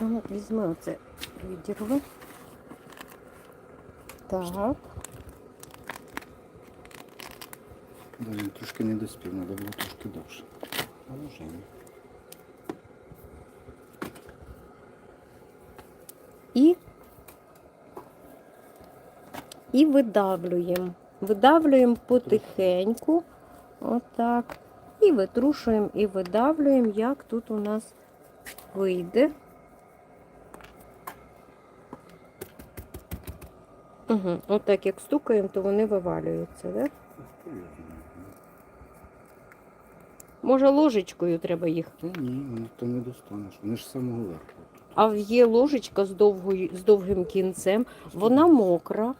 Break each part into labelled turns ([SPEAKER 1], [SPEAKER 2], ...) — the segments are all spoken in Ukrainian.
[SPEAKER 1] Ну, візьми оце відірви. Так.
[SPEAKER 2] Да, він трошки не доспів, треба було трошки довше. А може ні.
[SPEAKER 1] І, і видавлюємо. Видавлюємо потихеньку. Отак. І витрушуємо і видавлюємо, як тут у нас вийде. Угу. Отак як стукаємо, то вони вивалюються, да?
[SPEAKER 2] Його знає?
[SPEAKER 1] Може ложечкою треба їх.
[SPEAKER 2] Та ні, вони то не достанеш. Вони ж з самого верху.
[SPEAKER 1] А є ложечка з, довгою, з довгим кінцем, вона мокра.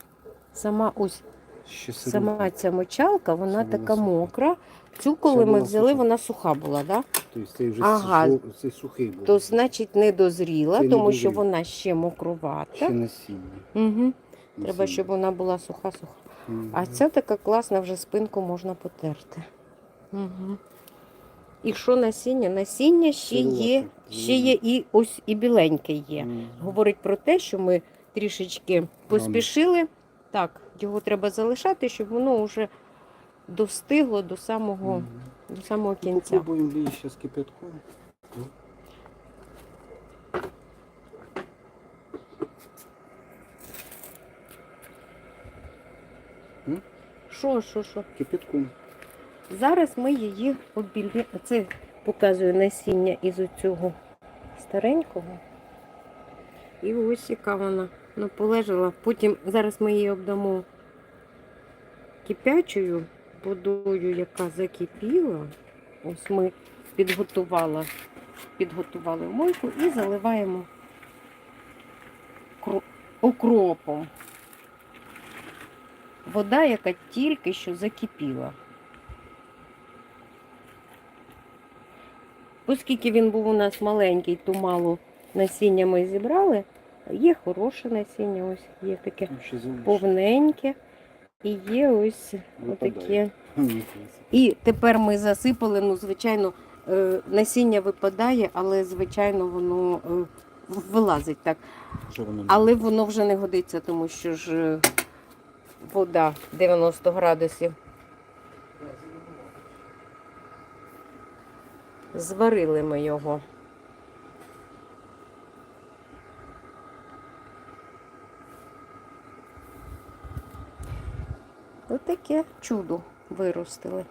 [SPEAKER 1] Сама ось
[SPEAKER 2] Ще
[SPEAKER 1] сама ця мочалка, вона
[SPEAKER 2] Це
[SPEAKER 1] така
[SPEAKER 2] була суха.
[SPEAKER 1] мокра. Цю, коли
[SPEAKER 2] Це
[SPEAKER 1] ми
[SPEAKER 2] була
[SPEAKER 1] взяли,
[SPEAKER 2] суха.
[SPEAKER 1] вона суха була, да?
[SPEAKER 2] Тобто цей вже
[SPEAKER 1] Ага.
[SPEAKER 2] цей сухий був.
[SPEAKER 1] то значить не дозріла,
[SPEAKER 2] Це не
[SPEAKER 1] тому що
[SPEAKER 2] дозріла.
[SPEAKER 1] вона ще мокрувата.
[SPEAKER 2] Ще насіння.
[SPEAKER 1] Угу. Треба, щоб вона була суха-суха. А ця така класна, вже спинку можна потерти. Угу. І що насіння? Насіння ще є, ще є і ось і біленьке є. Говорить про те, що ми трішечки поспішили. Так, його треба залишати, щоб воно вже достигло до самого, до самого
[SPEAKER 2] Ну,
[SPEAKER 1] кінця.
[SPEAKER 2] Попробуємо ще з кипятком.
[SPEAKER 1] Що, що, що?
[SPEAKER 2] Кипятком.
[SPEAKER 1] Зараз ми її обілі... Це показує насіння із оцього старенького. І ось яка вона ну, полежала. Потім зараз ми її обдамо кипячою водою, яка закипіла. Ось ми підготувала, підготували мойку і заливаємо кро- окропом. Вода, яка тільки що закипіла. Оскільки він був у нас маленький, то мало насіння ми зібрали. Є хороше насіння, ось є таке
[SPEAKER 2] залишилось.
[SPEAKER 1] повненьке. І є ось.
[SPEAKER 2] Мгм.
[SPEAKER 1] І тепер ми засипали, ну, звичайно, е, насіння випадає, але, звичайно, воно е, вилазить так. Але воно вже не годиться, тому що ж е, вода 90 градусів. Зварили ми його. Отаке чудо виростили.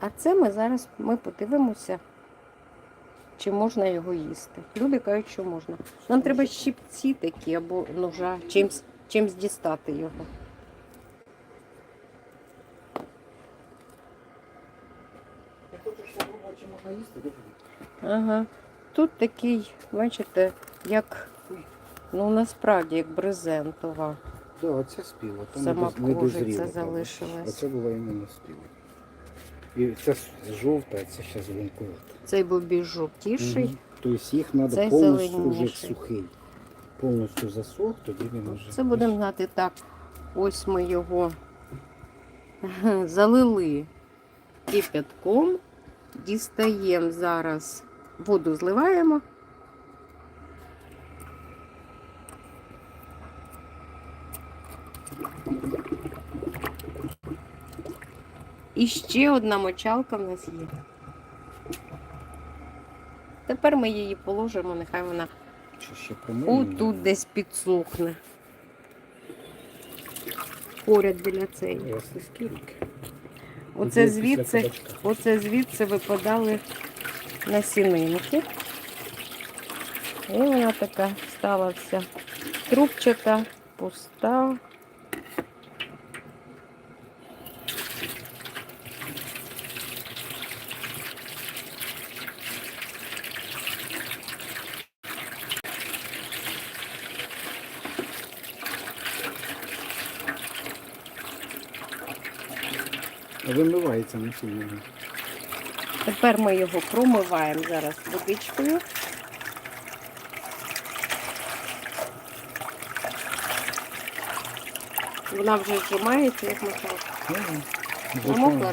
[SPEAKER 1] А це ми зараз ми подивимося, чи можна його їсти. Люди кажуть, що можна. Нам треба щипці такі або ножа, чимсь, чимсь дістати його. Ага. Тут такий, бачите, як, ну насправді, як брезентова.
[SPEAKER 2] Да, оця спіла. Там
[SPEAKER 1] Сама
[SPEAKER 2] не доз- не
[SPEAKER 1] кожиця
[SPEAKER 2] дозріла, правда.
[SPEAKER 1] залишилась.
[SPEAKER 2] Оце була іменно спіла. І це а це зараз зеленкувата.
[SPEAKER 1] Цей був більш жовтіший.
[SPEAKER 2] Мгм. Тобто їх треба
[SPEAKER 1] Цей
[SPEAKER 2] повністю вже
[SPEAKER 1] зеленіший.
[SPEAKER 2] сухий. Повністю засох, тоді він вже.
[SPEAKER 1] Це будемо знати так. Ось ми його залили кипятком, дістаємо зараз, воду зливаємо. І ще одна мочалка в нас є. Тепер ми її положимо, нехай вона
[SPEAKER 2] ще
[SPEAKER 1] отут десь підсохне. Поряд біля цієї. Оце звідси, оце звідси випадали насінинки. І вона така стала вся трубчата, пуста.
[SPEAKER 2] Вимивається насіння.
[SPEAKER 1] Тепер ми його промиваємо зараз водичкою. Вона вже зжимається, як ми
[SPEAKER 2] Ага.
[SPEAKER 1] Намокла